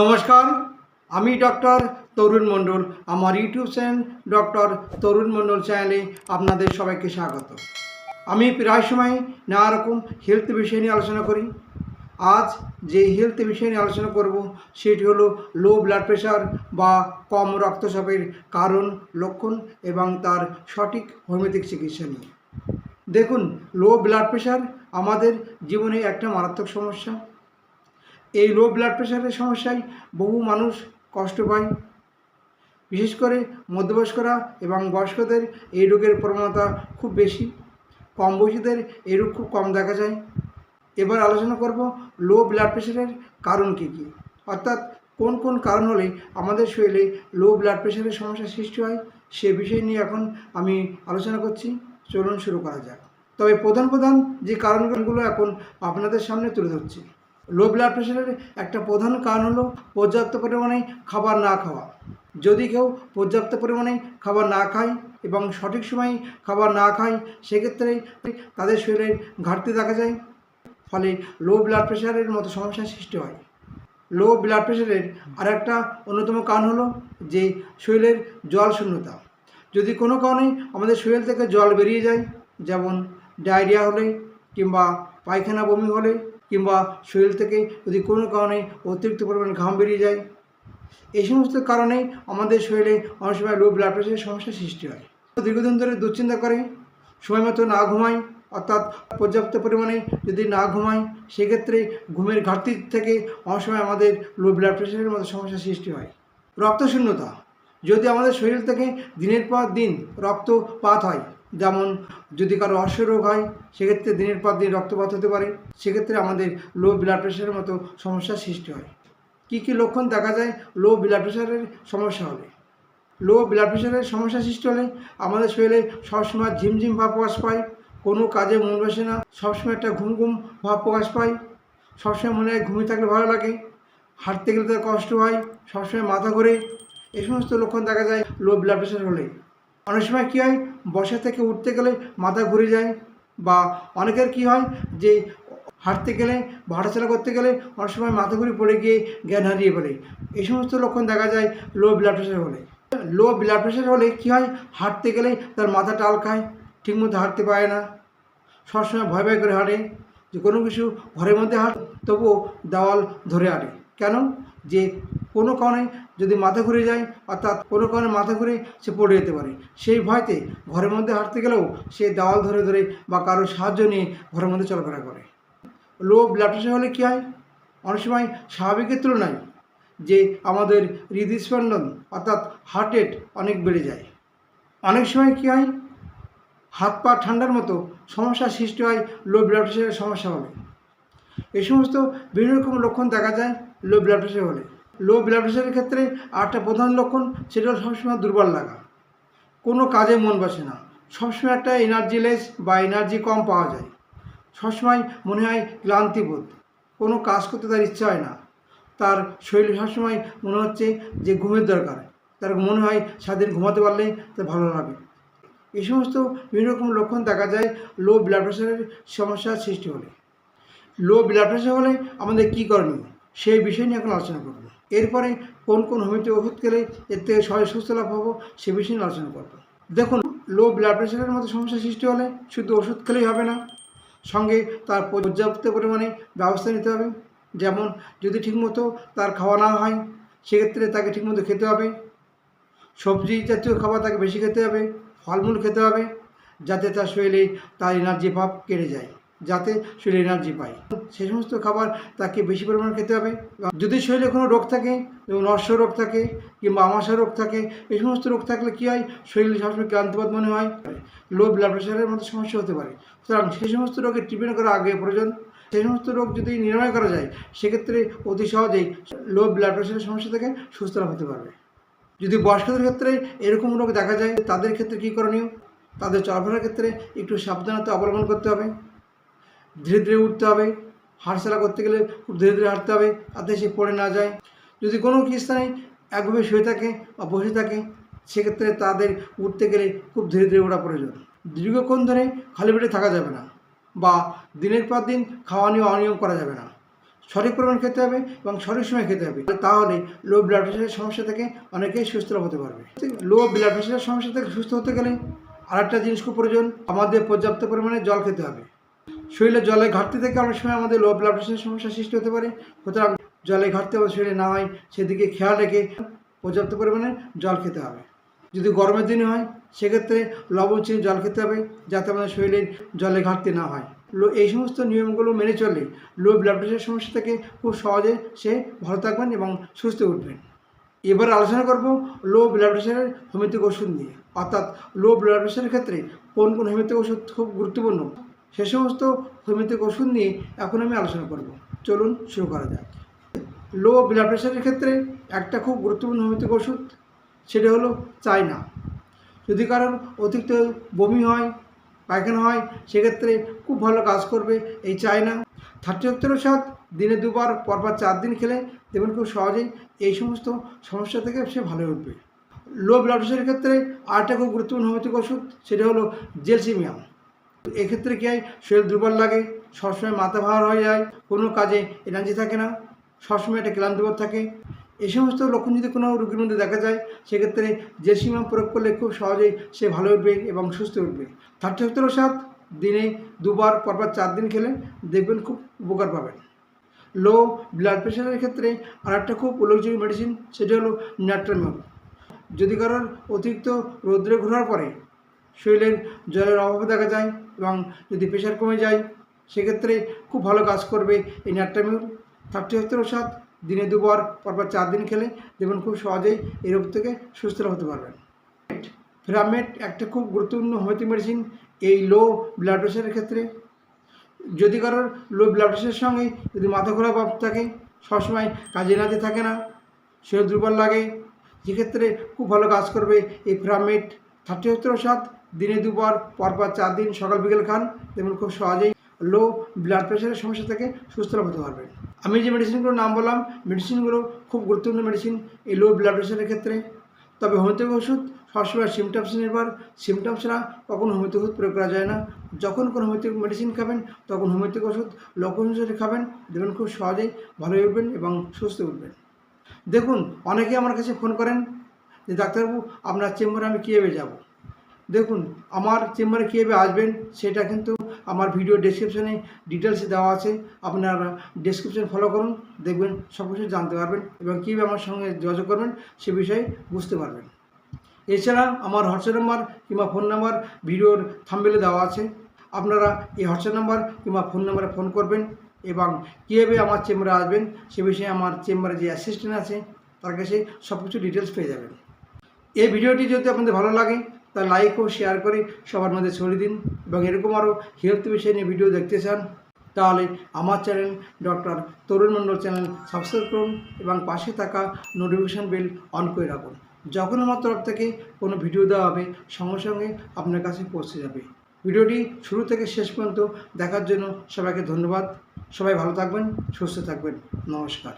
নমস্কার, আমি ডক্টর তরুণ মণ্ডল। আমার YouTube channel doctor Tarun Mondal চ্যানেলে আপনাদের সবাইকে স্বাগত। আমি প্রায় সময় নানা রকম হেলথ বিষয় নিয়ে আলোচনা করি। আজ যে হেলথ বিষয় নিয়ে আলোচনা করব, সেটি হলো লো ব্লাড প্রেশার বা কম রক্তচাপের কারণ, লক্ষণ এবং তার সঠিক হোমিওপ্যাথিক চিকিৎসা নিয়ে। দেখুন লো ব্লাড প্রেশার আমাদের জীবনে একটা মারাত্মক সমস্যা। এই লো ব্লাড প্রেশারের সমস্যায় বহু মানুষ কষ্ট পায়। বিশেষ করে মধ্যবয়স্করা এবং বয়স্কদের এই রোগের প্রবণতা খুব বেশি। কম বয়সীদের এই রোগ খুব কম দেখা যায়। এবার আলোচনা করব লো ব্লাড প্রেশারের কারণ কী কী? অর্থাৎ কোন কোন কারণ হলে আমাদের শরীরে লো ব্লাড প্রেশারের সমস্যা সৃষ্টি হয় সে বিষয় নিয়ে এখন আমি আলোচনা করছি। চলুন শুরু করা যাক। তবে প্রধান প্রধান যে কারণগুলো এখন আপনাদের সামনে তুলে ধরছি। লো ব্লাড প্রেশারের একটা প্রধান কারণ হলো পর্যাপ্ত পরিমাণে খাবার না খাওয়া। যদি কেউ পর্যাপ্ত পরিমাণে খাবার না খায় এবং সঠিক সময়ে খাবার না খায়, সেক্ষেত্রে তাদের শরীরের ঘাটতি দেখা যায়, ফলে লো ব্লাড প্রেশারের মতো সমস্যার সৃষ্টি হয়। লো ব্লাড প্রেশারের আর একটা অন্যতম কারণ হলো যে শরীরের জল শূন্যতা। যদি কোনো কারণে আমাদের শরীর থেকে জল বেরিয়ে যায়, যেমন ডায়রিয়া হলে কিংবা পায়খানা বমি হলে কিংবা শরীর থেকে যদি কোনো কারণে অতিরিক্ত পরিমাণ ঘাম বেরিয়ে যায়, এই সমস্ত কারণে আমাদের শরীরে অনেক সময় লো ব্লাড প্রেশারের সমস্যার সৃষ্টি হয়। দীর্ঘদিন ধরে দুশ্চিন্তা করে, সময় মতো না ঘুমাই অর্থাৎ পর্যাপ্ত পরিমাণে যদি না ঘুমাই সেক্ষেত্রে ঘুমের ঘাটতি থেকে অনেক সময় আমাদের লো ব্লাড প্রেশারের মতো সমস্যার সৃষ্টি হয়। রক্তশূন্যতা, যদি আমাদের শরীর থেকে দিনের পর দিন রক্তপাত হয় যেমন যদি কারও অশ্বরোগ হয়, সেক্ষেত্রে দিনের পর দিন রক্তপাত হতে পারে। সেক্ষেত্রে আমাদের লো ব্লাড প্রেশারের মতো সমস্যার সৃষ্টি হয়। কী কী লক্ষণ দেখা যায় লো ব্লাড প্রেশারের সমস্যা হলে? লো ব্লাড প্রেশারের সমস্যা সৃষ্টি হলে আমাদের শরীরে সবসময় ঝিমঝিম ভাব প্রকাশ পায়। কোনো কাজে মন বসে না, সবসময় একটা ঘুম ঘুম ভাব প্রকাশ পায়। সবসময় মনে হয় ঘুমিয়ে থাকলে ভালো লাগে, হাঁটতে গেলে তার কষ্ট হয়, সবসময় মাথা ঘোরে। এই সমস্ত লক্ষণ দেখা যায় লো ব্লাড প্রেশার হলে। অনেক সময় কী হয়, বসা থেকে উঠতে গেলে মাথা ঘুরে যায় বা অনেকের কি হয় যে হাঁটতে গেলে বা হাঁটাচলা করতে গেলে অনেক সময় মাথা ঘুরে পড়ে গিয়ে জ্ঞান হারিয়ে ফেলে। এই সমস্ত লক্ষণ দেখা যায় লো ব্লাড প্রেশার হলে। লো ব্লাড প্রেশার হলে কী হয়, হাঁটতে গেলে তার মাথা টাল খায়, ঠিকমতো হাঁটতে পারে না। সবসময় ভয় ভয় করে হাঁটে, যে কোনো কিছু ঘরের মধ্যে হাঁট, তবুও দেওয়াল ধরে হাঁটে কেন? যে কোনো কারণে যদি মাথা ঘুরে যায়, অর্থাৎ কোনো কারণে মাথা ঘুরে সে পড়ে যেতে পারে। সেই ভয়তে ঘরের মধ্যে হাঁটতে গেলেও সে দেওয়াল ধরে ধরে বা কারোর সাহায্য নিয়ে ঘরের মধ্যে চলাফেরা করে। লো ব্লাড প্রেশার হলে কী হয়? অনেক সময় স্বাভাবিকের তুলনায় যে আমাদের হৃদস্পন্দন, অর্থাৎ হার্ট রেট অনেক বেড়ে যায়। অনেক সময় কী হয়? হাত পা ঠান্ডার মতো সমস্যার সৃষ্টি হয় লো ব্লাড প্রেশারের সমস্যা হলে। এই সমস্ত বিভিন্ন রকম লক্ষণ দেখা যায় লো ব্লাড প্রেশার হলে। লো ব্লাড প্রেশারের ক্ষেত্রে আরেকটা প্রধান লক্ষণ সেটা সবসময় দুর্বল লাগা। কোনো কাজে মন বসে না। সবসময় একটা এনার্জি লেস বা এনার্জি কম পাওয়া যায়। সবসময় মনে হয় ক্লান্তিবোধ কোনো কাজ করতে তার ইচ্ছা হয় না। তার শরীর সবসময় মনে হচ্ছে যে ঘুমের দরকার। তার মনে হয় সারাদিন ঘুমাতে পারলে তার ভালো লাগে। এই সমস্ত বিভিন্ন রকম লক্ষণ দেখা যায় লো ব্লাড প্রেশারের সমস্যার সৃষ্টি হলে। লো ব্লাড প্রেশার হলে আমাদের কী করণীয়? সেই বিষয় নিয়ে এখন আলোচনা করব। এরপরে কোন কোন হোমিওপ্যাথি ওষুধ খেলে এর থেকে সবাই সুস্থ লাভ হব, সে বিষয়ে আলোচনা করব। দেখুন লো ব্লাড প্রেশারের মতো সমস্যা সৃষ্টি হলে শুধু ওষুধ খেলেই হবে না, সঙ্গে তার পর্যাপ্ত পরিমাণে ব্যবস্থা নিতে হবে। যেমন, যদি ঠিকমতো তার খাওয়া না হয়, সেক্ষেত্রে তাকে ঠিকমতো খেতে হবে। সবজি জাতীয় খাবার তাকে বেশি খেতে হবে, ফলমূল খেতে হবে, যাতে তার শরীরে তার এনার্জি ভাব কেটে যায়। যাতে শরীরে এনার্জি পায়। সেই সমস্ত খাবার তাকে বেশি পরিমাণে খেতে হবে। যদি শরীরে কোনো রোগ থাকে, যেমন অর্শ রোগ থাকে কিংবা আমাশা রোগ থাকে, এই সমস্ত রোগ থাকলে কী হয়? শরীরে সবসময় ক্লান্তিবোধ মনে হয় লো ব্লাড প্রেশারের মতো সমস্যা হতে পারে। সুতরাং সেই সমস্ত রোগের ট্রিটমেন্ট করা আগে প্রয়োজন। সেই সমস্ত রোগ যদি নিরাময় করা যায়, সেক্ষেত্রে অতি সহজেই লো ব্লাড প্রেশারের সমস্যা থেকে সুস্থ হতে পারবে। যদি বয়স্কদের ক্ষেত্রে এরকম রোগ দেখা যায়, তাদের ক্ষেত্রে কী করণীয়? তাদের চলাফেরার ক্ষেত্রে একটু সাবধানতা অবলম্বন করতে হবে। ধীরে ধীরে উঠতে হবে, হাঁটচলা করতে গেলে খুব ধীরে ধীরে হাঁটতে হবে, তাতে সে পড়ে না যায়। যদি কোনো স্থানে একভাবে শুয়ে থাকে বা বসে থাকে, সেক্ষেত্রে তাদের উঠতে গেলে খুব ধীরে ধীরে ওঠা প্রয়োজন। দীর্ঘক্ষণ ধরে খালি পেটে থাকা যাবে না বা দিনের পর দিন খাওয়া নিয়ে অনিয়ম করা যাবে না। সঠিক পরিমাণ খেতে হবে এবং সঠিক সময় খেতে হবে। তাহলে লো ব্লাড প্রেশারের সমস্যা থেকে অনেকেই সুস্থ হতে পারবে। লো ব্লাড প্রেশারের সমস্যা থেকে সুস্থ হতে গেলে আরেকটা জিনিস খুব প্রয়োজন, আমাদের পর্যাপ্ত পরিমাণে জল খেতে হবে। শরীরে জলের ঘাটতি থেকে অনেক সময় আমাদের লো ব্লাড প্রেশারের সমস্যা সৃষ্টি হতে পারে। সুতরাং জলের ঘাটতি আমাদের শরীরে না হয়, সেদিকে খেয়াল রেখে পর্যাপ্ত পরিমাণে জল খেতে হবে। যদি গরমের দিনে হয়, সেক্ষেত্রে লবণ চিনি জল খেতে হবে, যাতে আমাদের শরীরের জলে ঘাটতি না হয়। লো, এই সমস্ত নিয়মগুলো মেনে চললে লো ব্লাড প্রেশার সমস্যা থেকে খুব সহজে সে ভালো থাকবেন এবং সুস্থ উঠবেন। এবার আলোচনা করব লো ব্লাড প্রেশারের হোমিওপ্যাথিক ওষুধ নিয়ে। অর্থাৎ লো ব্লাড প্রেশারের ক্ষেত্রে কোন কোন হোমিওপ্যাথিক ওষুধ খুব গুরুত্বপূর্ণ? সে সমস্ত হোমিওপ্যাথিক ওষুধ নিয়ে এখন আমি আলোচনা করব। চলুন শুরু করা যাক। লো ব্লাড প্রেশারের ক্ষেত্রে একটা খুব গুরুত্বপূর্ণ হোমিওপ্যাথিক ওষুধ সেটা হলো চায়না। যদি কারোর অতিরিক্ত বমি হয়, পায়খানা হয়, সেক্ষেত্রে খুব ভালো কাজ করবে এই চায়না। থার্টি সত্তর সাত, দিনে দুবার, পরপর চার দিন খেলে দেখবেন খুব সহজেই এই সমস্ত সমস্যা থেকে সে ভালো উঠবে। লো ব্লাড প্রেশারের ক্ষেত্রে আরেকটা খুব গুরুত্বপূর্ণ হোমিওপ্যাথিক ওষুধ সেটা হলো জেলসিমিয়াম এক্ষেত্রে কী হয়? শরীর দুর্বল লাগে, সবসময় মাথা ভার হয়ে যায়, কোনো কাজে এনার্জি থাকে না, সবসময় একটা ক্লান্তিবোধ থাকে। এই সমস্ত লক্ষণ যদি কোনো রোগীর মধ্যে দেখা যায়, সেক্ষেত্রে জেসিমাম প্রয়োগ করলে খুব সহজেই সে ভালো উঠবে এবং সুস্থ উঠবে। থার্টি সত্তর সাত, দিনে দুবার, পরপর চার দিন খেলে দেখবেন খুব উপকার পাবেন। লো ব্লাড প্রেশারের ক্ষেত্রে আর একটা খুব উল্লেখযোগ্য মেডিসিন সেটা হলো ন্যাট্রামিক যদি কারোর অতিরিক্ত রৌদ্রে ঘোরার পরে শরীরের জলের অভাব দেখা যায় এবং যদি প্রেশার কমে যায়, সেক্ষেত্রে খুব ভালো কাজ করবে এই ন্যাট্রামিউল থার্টি সত্তর সাত দিনে দুবার, পরপর চার দিন খেলে দেখবেন খুব সহজেই এই রোগ থেকে সুস্থ হতে পারবেন। ফেরামেট একটা খুব গুরুত্বপূর্ণ হোমিওপ্যাথি মেডিসিন এই লো ব্লাড প্রেশারের ক্ষেত্রে। যদি কারোর লো ব্লাড প্রেশারের সঙ্গে যদি মাথা ঘোরা ভাব থাকে, সবসময় কাজে নাতে থাকে না, শরীর দুর্বল লাগে, সেক্ষেত্রে খুব ভালো কাজ করবে এই ফ্রামেট থার্টি সত্তর সাত দিনে দুবার, পরপর চার দিন সকাল বিকেল খান তেমন খুব সহজেই লো ব্লাড প্রেশারের সমস্যা থেকে সুস্থ হতে পারবেন। আমি যে মেডিসিনগুলোর নাম বললাম মেডিসিনগুলো খুব গুরুত্বপূর্ণ মেডিসিন এই লো ব্লাড প্রেশারের ক্ষেত্রে। তবে হোমিওপ্যাথিক ওষুধ সবসময় সিমটমস নির্ভর। সিমটমস ছাড়া কখনো হোমিওপ্যাথিক ওষুধ প্রয়োগ করা যায় না। যখন কোনো হোমিওপ্যাথিক মেডিসিন খাবেন, তখন হোমিওপ্যাথিক ওষুধ লক্ষণ হিসেবে খাবেন, দেখবেন খুব সহজেই ভালো উঠবেন এবং সুস্থ উঠবেন। দেখুন অনেকে আমার কাছে ফোন করেন যে, ডাক্তারবাবু, আপনার চেম্বারে আমি কীভাবে যাব? দেখুন, আমার চেম্বারে কীভাবে আসবেন, সেটা কিন্তু আমার ভিডিও ডেসক্রিপশনে ডিটেলসে দেওয়া আছে। আপনারা ডেসক্রিপশন ফলো করুন, দেখবেন সব কিছু জানতে পারবেন এবং কীভাবে আমার সঙ্গে যোগাযোগ করবেন, সে বিষয়ে বুঝতে পারবেন। এছাড়া আমার হোয়াটসঅ্যাপ নাম্বার কিংবা ফোন নাম্বার ভিডিওর থাম্বেলে দেওয়া আছে। আপনারা এই হোয়াটসঅ্যাপ নাম্বার কিংবা ফোন নাম্বারে ফোন করবেন এবং কীভাবে আমার চেম্বারে আসবেন, সে বিষয়ে আমার চেম্বারে যে অ্যাসিস্ট্যান্ট আছে, তার কাছে সব কিছু ডিটেলস পেয়ে যাবেন। এই ভিডিওটি যদি আপনাদের ভালো লাগে তা লাইক ও শেয়ার করে সবার মধ্যে ছড়িয়ে দিন এবং এরকম আরও হেলথ বিষয় নিয়ে ভিডিও দেখতে চান, তাহলে আমার channel doctor Tarun Mondal channel subscribe করুন এবং পাশে থাকা নোটিফিকেশান বেল অন করে রাখুন। যখন আমার তরফ থেকে কোনো ভিডিও দেওয়া হবে, সঙ্গে সঙ্গে আপনার কাছে পৌঁছে যাবে। ভিডিওটি শুরু থেকে শেষ পর্যন্ত দেখার জন্য সবাইকে ধন্যবাদ। সবাই ভালো থাকবেন, সুস্থ থাকবেন। নমস্কার।